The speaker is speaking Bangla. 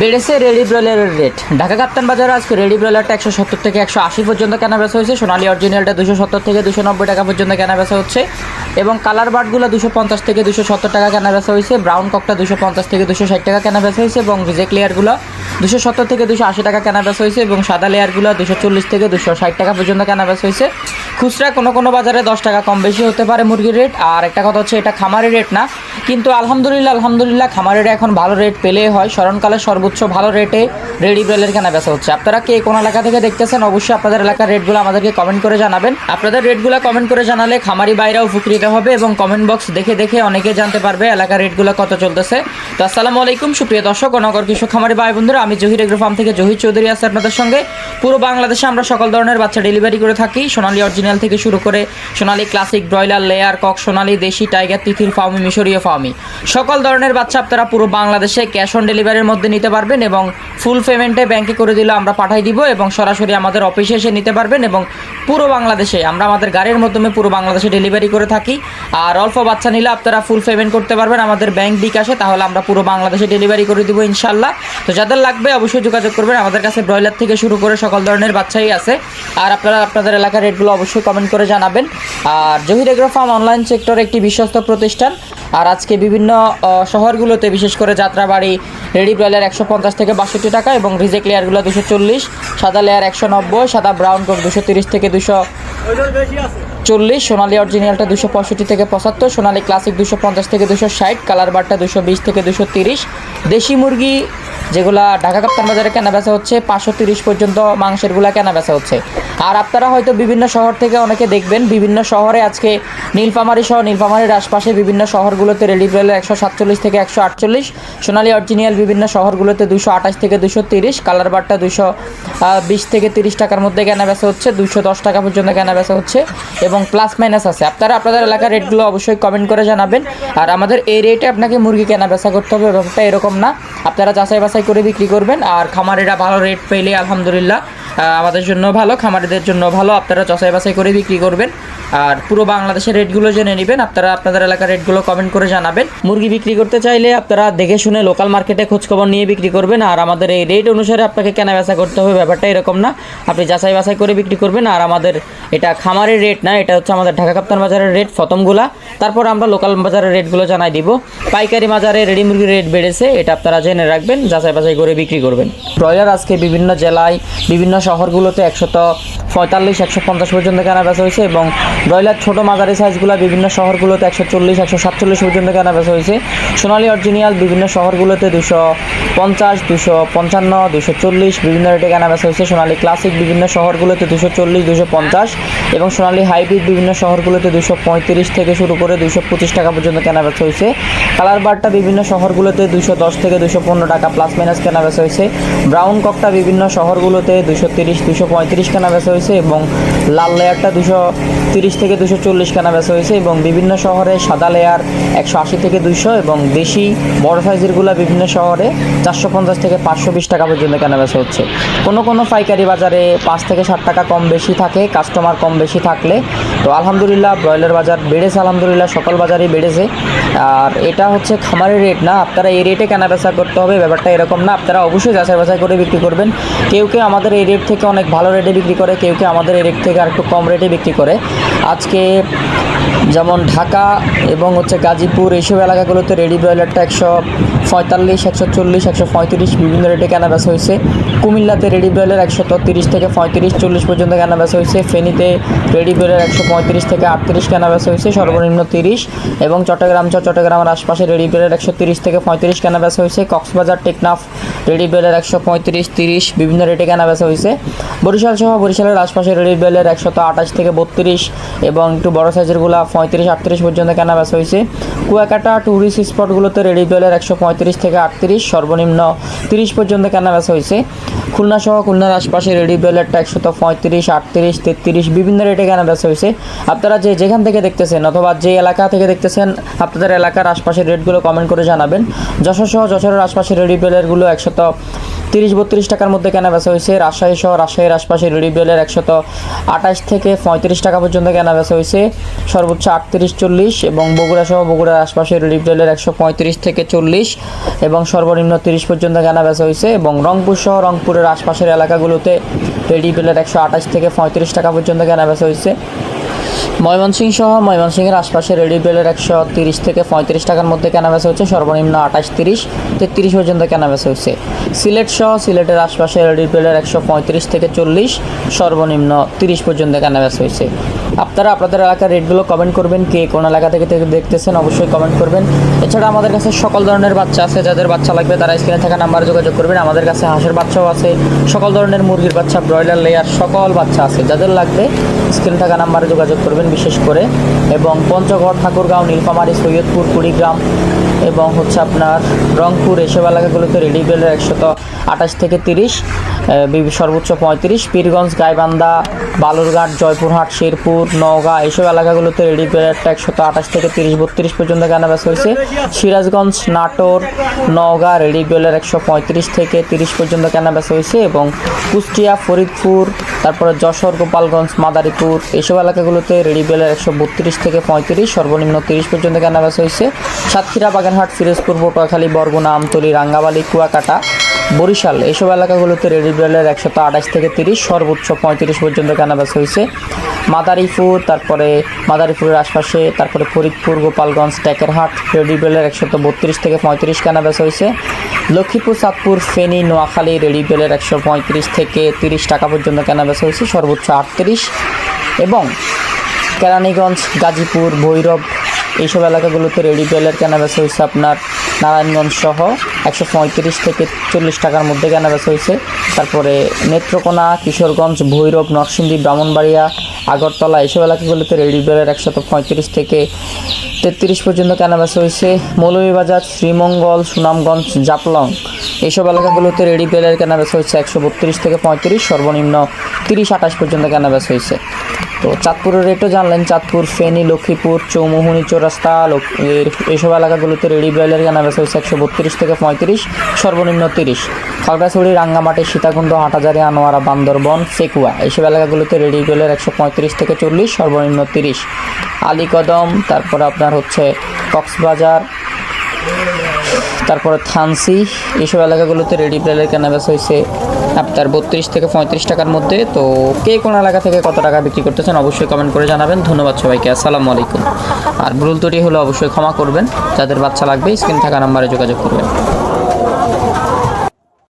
বেড়েছে রেডি ব্রয়লারের রেট ঢাকা কাপ্তান বাজারে আজকে রেডি ব্রয়লারটা একশো সত্তর থেকে একশো আশি পর্যন্ত কেনা বেচা হয়েছে। সোনালি অরিজিনালটা দুশো সত্তর থেকে দুশো নব্বই টাকা পর্যন্ত কেনা বেচা হচ্ছে। এবং কালার বার্ডগুলো দুশো পঞ্চাশ থেকে দুশো সত্তর টাকা কেনা বেচা হয়েছে। ব্রাউন ককটা দুশো পঞ্চাশ থেকে দুশো ষাট টাকা কেনা বেচা হয়েছে এবং রিজেক্ট লেয়ারগুলো দুশো সত্তর থেকে দুশো আশি টাকা কেনা বেচা হয়েছে এবং সাদা লেয়ারগুলো দুশো চল্লিশ থেকে দুশো ষাট টাকা পর্যন্ত কেনা বেচা হয়েছে। খুচরা কোনো কোনো বাজারে দশ টাকা কম বেশি হতে পারে মুরগির রেট আর একটা কথা হচ্ছে, এটা খামারের রেট না। কিন্তু আলহামদুলিল্লাহ আলহামদুলিল্লাহ, খামারের এখন ভালো রেট পেলেই হয়। স্মরণকালে সর্বোচ্চ ভালো রেটে রেডি ব্রেলের কেনা বেচা হচ্ছে। আপনারা কে কোন এলাকা থেকে দেখতেছেন, অবশ্যই আপনাদের এলাকার রেটগুলো আমাদেরকে কমেন্ট করে জানাবেন। আপনাদের রেটগুলো কমেন্ট করে জানালে খামারি বাইরেও উপকৃত হবে এবং কমেন্ট বক্স দেখে দেখে অনেকে জানতে পারবে এলাকার রেটগুলো কত চলতেছে। তো আসসালামু আলাইকুম, সুপ্রিয় দর্শক নগর কৃষক, খামারি ভাই, বন্ধুরা, আমি জহির এগ্রো ফার্ম থেকে জহির চৌধুরী আছে আপনাদের সঙ্গে। পুরো বাংলাদেশে আমরা সকল ধরনের বাচ্চা ডেলিভারি করে থাকি। সোনালী অরিজিনাল থেকে শুরু করে Sonali classic broiler layer cock Sonali, দেশি টাইগার তিথির ফার্ম মিশরীয় ফার্মি সকল ধরনের বাচ্চা আপনারা পুরো বাংলাদেশে ক্যাশ অন ডেলিভারির মধ্যে নিতে পারবেন এবং ফুল পেমেন্টে ব্যাংকে করে দিলে আমরা পাঠাই দিব এবং সরাসরি আমাদের অফিসে এসে নিতে পারবেন এবং পুরো বাংলাদেশে, আমরা আমাদের গাড়ির মাধ্যমে পুরো বাংলাদেশে ডেলিভারি করে থাকি। আর অল্প বাচ্চা নিলে আপনারা ফুল পেমেন্ট করতে পারবেন আমাদের ব্যাংক বিকাশে তাহলে আমরা পুরো বাংলাদেশে ডেলিভারি করে দিব ইনশাল্লাহ তো যাদের লাগবে অবশ্যই যোগাযোগ করবেন, আমাদের কাছে ব্রয়লার থেকে শুরু করে সকল ধরনের বাচ্চাই আছে। আর আপনারা আপনাদের এলাকার রেটগুলো অবশ্যই কমেন্ট করে জানাবেন। আর Zahir agro farm online sector একটি বিশ্বস্ত প্রতিষ্ঠান। আর আজকে বিভিন্ন শহরগুলোতে বিশেষ করে যাত্রাবাড়ি, রেডি ব্রয়লার একশো পঞ্চাশ থেকে বাষট্টি টাকা এবং রিজেক্ট লেয়ারগুলো দুশো চল্লিশ, সাদা লেয়ার একশো নব্বই, সাদা ব্রাউন কোক দুশো তিরিশ থেকে দুশো চল্লিশ, সোনালি অরিজিনালটা দুশো পঁয়ষট্টি থেকে পঁচাত্তর, সোনালি ক্লাসিক দুশো পঞ্চাশ থেকে দুশো ষাট, কালার বারটা দুশো বিশ থেকে দুশো তিরিশ, দেশি মুরগি যেগুলা ঢাকা কাপ্তান বাজারে কেনা বেচা হচ্ছে, পাঁচশো তিরিশ পর্যন্ত মাংসেরগুলা কেনা বেচা হচ্ছে। আর আপনারা হয়তো বিভিন্ন শহর থেকে অনেকে দেখবেন, বিভিন্ন শহরে আজকে নীলফামারি সহ নীলফামারির আশপাশে বিভিন্ন শহরগুলোতে রেডি ব্রেলের একশো সাতচল্লিশ থেকে একশো আটচল্লিশ, সোনালি অরিজিনাল বিভিন্ন শহরগুলোতে দুশো আঠাশ থেকে দুশো তিরিশ, কালার বারটা দুশো বিশ থেকে তিরিশ টাকার মধ্যে কেনা বেচা হচ্ছে দুশো দশ টাকা পর্যন্ত কেনা বেচা হচ্ছে এবং প্লাস মাইনাস আছে। আপনারা আপনাদের এলাকার রেটগুলো অবশ্যই কমেন্ট করে জানাবেন। আর আমাদের এই রেটে আপনাকে মুরগি কেনা বেচা করতে হবে, ব্যাপারটা এরকম না। আপনারা যাচাই বাছাই করে বিক্রি করবেন। আর খামারেরা ভালো রেট পেলে, আলহামদুলিল্লাহ আমাদের জন্য ভালো, খামারিদের জন্য ভালো, আপনারা চসাই বাসাই করে বিক্রি করবেন। আর পুরো বাংলাদেশের রেটগুলো জেনে নেবেন। আপনারা আপনাদের এলাকার রেটগুলো কমেন্ট করে জানাবেন। মুরগি বিক্রি করতে চাইলে আপনারা দেখে শুনে লোকাল মার্কেটে খোঁজখবর নিয়ে বিক্রি করবেন। আর আমাদের এই রেট অনুসারে আপনাকে কেনা বেচা করতে হবে, ব্যাপারটা এরকম না। আপনি যাচাই বাছাই করে বিক্রি করবেন। আর আমাদের এটা খামারের রেট না, এটা হচ্ছে আমাদের ঢাকা কাপ্তান বাজারের রেট ফতমগুলা। তারপর আমরা লোকাল বাজারের রেটগুলো জানাই দিব। পাইকারি বাজারে রেডি মুরগির রেট বেড়েছে, এটা আপনারা জেনে রাখবেন, যাচাই বাছাই করে বিক্রি করবেন। ব্রয়লার আজকে বিভিন্ন জেলায়, বিভিন্ন শহরগুলোতে একশত পঁয়তাল্লিশ, একশো পঞ্চাশ পর্যন্ত কেনা বেচা হয়েছে এবং ব্রয়লার ছোটো মাঝারি সাইজগুলো বিভিন্ন শহরগুলোতে একশো চল্লিশ, একশো সাতচল্লিশ পর্যন্ত কেনা বেচা হয়েছে। সোনালি অরিজিনিয়াল বিভিন্ন শহরগুলোতে দুশো পঞ্চাশ, দুশো পঞ্চান্ন, দুশো চল্লিশ বিভিন্ন রেটে কেনা বেচা হয়েছে। সোনালী ক্লাসিক বিভিন্ন শহরগুলোতে দুশো চল্লিশ, দুশো পঞ্চাশ এবং সোনালী হাইব্রিড বিভিন্ন শহরগুলোতে দুশো পঁয়ত্রিশ থেকে শুরু করে দুশো পঁচিশ টাকা পর্যন্ত কেনা বেচা হয়েছে। কালার বারটা বিভিন্ন শহরগুলোতে দুশো দশ থেকে দুশো পনেরো টাকা প্লাস মাইনাস কেনা বেচা হয়েছে। ব্রাউন ককটা বিভিন্ন শহরগুলোতে দুশো তিরিশ, দুশো পঁয়ত্রিশ কেনা বেচা হয়েছে। এবং লাল লেয়ারটা দুশো তিরিশ থেকে দুশো চল্লিশ কেনা বেচা হয়েছে এবং বিভিন্ন শহরে সাদা লেয়ার একশো আশি থেকে দুইশো এবং দেশি বড় সাইজেরগুলো বিভিন্ন শহরে চারশো পঞ্চাশ থেকে পাঁচশো বিশ টাকা পর্যন্ত কেনা বেচা হচ্ছে। কোনো কোনো পাইকারি বাজারে পাঁচ থেকে ষাট টাকা কম বেশি থাকে কাস্টমার কম বেশি থাকলে। তো আলহামদুলিল্লাহ ব্রয়লার বাজার বেড়েছে, আলহামদুলিল্লাহ সকল বাজারেই বেড়েছে। আর এটা হচ্ছে খামারের রেট না, আপনারা এই রেটে কেনা বেচা করতে হবে, ব্যাপারটা এরকম না। আপনারা অবশ্যই যাচাই বাছাই করে বিক্রি করবেন। কেউ কেউ আমাদের এই রেট থেকে অনেক ভালো রেটে বিক্রি করে, কেউ কেউ কেউ আমাদের রেট থেকে আর একটু কম রেটে বিক্রি করে। আজকে যেমন ঢাকা এবং হচ্ছে গাজীপুর, এইসব এলাকাগুলোতে রেডি ব্রয়লারটা একশো পঁয়তাল্লিশ, একশো চল্লিশ, একশো পঁয়ত্রিশ বিভিন্ন রেটে কেনা বেচা হয়েছে। কুমিল্লাতে রেডি ব্রয়লার একশো তিরিশ থেকে পঁয়ত্রিশ, চল্লিশ পর্যন্ত কেনা বেচা হয়েছে। ফেনীতে রেডি ব্রয়লার একশো পঁয়ত্রিশ থেকে আটত্রিশ কেনা বেচা হয়েছে, সর্বনিম্ন তিরিশ। এবং চট্টগ্রাম চট্টগ্রামের আশপাশে রেডি ব্রয়লার একশো তিরিশ থেকে পঁয়ত্রিশ কেনা বেচা হয়েছে। কক্সবাজার, টেকনাফ রেডি ব্রয়লার একশো পঁয়ত্রিশ, তিরিশ বিভিন্ন রেটে কেনা বেচা হয়েছে। বরিশাল সহ বরিশালের আশপাশে রেডি ব্রয়লার একশত আঠাশ থেকে বত্রিশ এবং একটু বড় সাইজেরগুলো পঁয়ত্রিশ, আটত্রিশ পর্যন্ত কেনা হয়েছে। কুয়াকাটা ট্যুরিস্ট স্পটগুলোতে রেডি ব্রয়লার একশো পঁয়ত্রিশ থেকে আটত্রিশ, সর্বনিম্ন তিরিশ পর্যন্ত কেনা হয়েছে। খুলনা সহ খুলনার আশপাশে রেডি ব্রয়লারটা একশত পঁয়ত্রিশ, আটত্রিশ, তেত্রিশ, বিভিন্ন রেটে কেনা বেচা হয়েছে। আপনারা যে যেখান থেকে দেখতেছেন অথবা যে এলাকা থেকে দেখতেছেন, আপনাদের এলাকার আশপাশের রেটগুলো কমেন্ট করে জানাবেন। যশোর সহ যশোরের আশপাশের রেডি ব্রয়লারগুলো একশত তিরিশ বত্রিশ টাকার মধ্যে কেনা বেচা হয়েছে। রাজশাহী সহ রাজশাহীর আশপাশে রেডি বেলের একশত আঠাশ থেকে পঁয়ত্রিশ টাকা পর্যন্ত কেনা বেচা হয়েছে। সর্বোচ্চ আটত্রিশ, চল্লিশ এবং বগুড়া সহ বগুড়ার আশপাশে রেডি বেলের একশো পঁয়ত্রিশ থেকে চল্লিশ এবং সর্বনিম্ন তিরিশ পর্যন্ত কেনা বেচা হয়েছে এবং রংপুর সহ রংপুরের আশপাশের এলাকাগুলোতে রেডি বেলের একশো আঠাশ থেকে পঁয়ত্রিশ টাকা পর্যন্ত কেনা বেচা হয়েছে। ময়মনসিংহ সহ ময়মনসিংহের আশপাশে রেডি বেলের একশো তিরিশ থেকে পঁয়ত্রিশ টাকার মধ্যে কেনাবেচা হচ্ছে। সর্বনিম্ন আঠাশ, তিরিশ, তেত্রিশ পর্যন্ত কেনাবেচা হচ্ছে। সিলেট সহ সিলেটের আশপাশে রেডি বেলের একশো পঁয়ত্রিশ থেকে চল্লিশ, সর্বনিম্ন তিরিশ পর্যন্ত কেনাবেচা হয়েছে আপনারা আপনাদের এলাকার রেটগুলো কমেন্ট করবেন, কে কোন এলাকা থেকে থেকে দেখতেছেন অবশ্যই কমেন্ট করবেন। এছাড়া আমাদের কাছে সকল ধরনের বাচ্চা আছে, যাদের বাচ্চা লাগবে তারা স্ক্রিনে থাকা নাম্বারে যোগাযোগ করবেন। আমাদের কাছে হাঁসের বাচ্চাও আছে, সকল ধরনের মুরগির বাচ্চা ব্রয়লার লেয়ার সকল বাচ্চা আছে। যাদের লাগবে স্ক্রিনে থাকা নাম্বারে যোগাযোগ করবেন। বিশেষ করে, এবং পঞ্চগড়, ঠাকুরগাঁও, নীলফামারী, সৈয়দপুর, কুড়িগ্রাম এবং হচ্ছে আপনার রংপুর, এসব এলাকাগুলোতে রেডি বেলের একশত আঠাশ থেকে তিরিশ সর্বোচ্চ পঁয়ত্রিশ, পীরগঞ্জ, গাইবান্ধা, বালুরঘাট, জয়পুরহাট, শেরপুর, নওগাঁ এইসব এলাকাগুলোতে রেডি বেলেরটা একশত আঠাশ থেকে তিরিশ, বত্রিশ পর্যন্ত কেনাবেচা হয়েছে। সিরাজগঞ্জ, নাটোর, নওগাঁ, রেডি বেলের একশো পঁয়ত্রিশ থেকে তিরিশ পর্যন্ত কেনাবেচা হয়েছে এবং কুষ্টিয়া, ফরিদপুর তারপরে যশোর, গোপালগঞ্জ, মাদারীপুর এইসব এলাকাগুলোতে রেডি বেলের একশো বত্রিশ থেকে পঁয়ত্রিশ, সর্বনিম্ন তিরিশ পর্যন্ত কেনাবেচা হয়েছে। সাতক্ষীরা, বাগানহাট, ফিরোজপুর, পটুয়াখালী, বরগুনা, আমতলী রাঙ্গাবালি কুয়াকাটা বরিশাল এইসব এলাকাগুলোতে রেডি বেলের একশত আঠাশ থেকে তিরিশ, সর্বোচ্চ পঁয়ত্রিশ পর্যন্ত কেনাবেচা হয়েছে। মাদারীপুর, তারপরে মাদারীপুরের আশপাশে, তারপরে ফরিদপুর, গোপালগঞ্জ টেকেরহাট রেডি বেলের একশত বত্রিশ থেকে পঁয়ত্রিশ কেনাবেচা হয়েছে। লক্ষ্মীপুর চাঁদপুর ফেনী, নোয়াখালী, রেডি বেলের একশো পঁয়ত্রিশ থেকে তিরিশ টাকা পর্যন্ত কেনাবেচা হয়েছে, সর্বোচ্চ আটত্রিশ। এবং কেরানীগঞ্জ, গাজীপুর, ভৈরব, এইসব এলাকাগুলোতে রেডি বেলের কেনাবেচা হয়েছে আপনার নারায়ণগঞ্জ সহ একশো পঁয়ত্রিশ থেকে চল্লিশ টাকার মধ্যে কেনাবেচা হয়েছে। তারপরে নেত্রকোনা, কিশোরগঞ্জ, ভৈরব, নরসিংদী, ব্রাহ্মণবাড়িয়া, আগরতলা এইসব এলাকাগুলোতে রেডি বেলের একশত পঁয়ত্রিশ থেকে তেত্রিশ পর্যন্ত কেনাবেচা হয়েছে। মৌলভীবাজার, শ্রীমঙ্গল, সুনামগঞ্জ, জাপলং এইসব এলাকাগুলোতে রেডি বেলের কেনাবেচা হয়েছে একশো বত্রিশ থেকে পঁয়ত্রিশ, সর্বনিম্ন তিরিশ আঠাশ পর্যন্ত কেনাবেচা হয়েছে। তো চাঁদপুরের রেটও জানলেন, চাঁদপুর, ফেনী, লক্ষ্মীপুর, চৌমুহনী, চৌরাস্তা এইসব এলাকাগুলোতে রেডি ব্রয়লার কেনাবেচা হয়েছে একশো বত্রিশ থেকে পঁয়ত্রিশ, সর্বনিম্ন তিরিশ। খাগড়াছড়ি, রাঙ্গামাটি, সীতাকুণ্ড হাটাজারি আনোয়ারা, বান্দরবন সেকুয়া এইসব এলাকাগুলোতে রেডি ব্রয়লার একশো পঁয়ত্রিশ থেকে চল্লিশ, সর্বনিম্ন তিরিশ। আলীকদম, তারপর আপনার হচ্ছে কক্সবাজার তারপরে থানসি, এইসব এলাকাগুলোতে রেডি প্লেয়ারের কেনাবেচ হয়েছে আপনার বত্রিশ থেকে পঁয়ত্রিশ টাকার মধ্যে। তো কে কোন এলাকা থেকে কত টাকা বিক্রি করতেছেন অবশ্যই কমেন্ট করে জানাবেন। ধন্যবাদ সবাইকে, আসসালামু আলাইকুম। আর ভুল তৈরি হলে অবশ্যই ক্ষমা করবেন। যাদের বাচ্চা লাগবে, স্ক্রিন থাকা নাম্বারে যোগাযোগ করবেন।